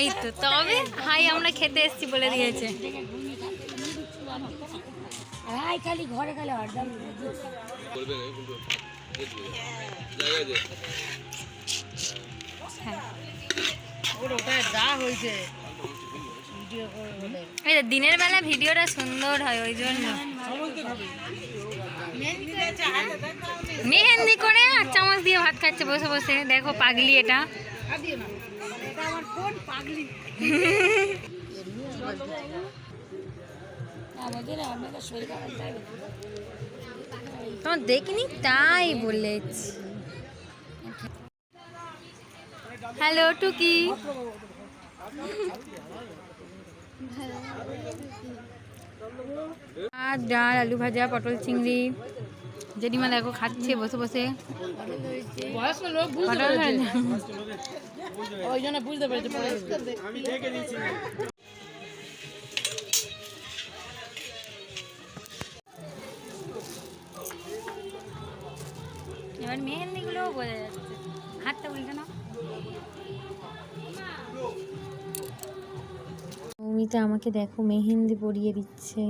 এই তো তবে হাই আমরা খেতে এসেছি বলে দিয়েছে। হাই খালি ঘরে খালি যে দিনের বেলা ভিডিওটা সুন্দর হয় ওই জন্য। মেহেন্দি করে আর চামচ দিয়ে ভাত খাচ্ছে বসে বসে। দেখো পাগলি এটা। তোমার দেখিনি? তাই বলেছি। হ্যালো টুকি। আর ডাল আলু ভাজা পটল চিংড়ি। জেঠিমা দেখো খাচ্ছে বসে বসে। বয়স্ক লোক বুঝতে। ওই জন্য বুঝতে পেরেছে এবার মেহেন্দিগুলোও বোঝা যাচ্ছে। হাতটা উল্টে নাও। মৌমিতা আমাকে দেখো মেহেন্দি পরিয়ে দিচ্ছে।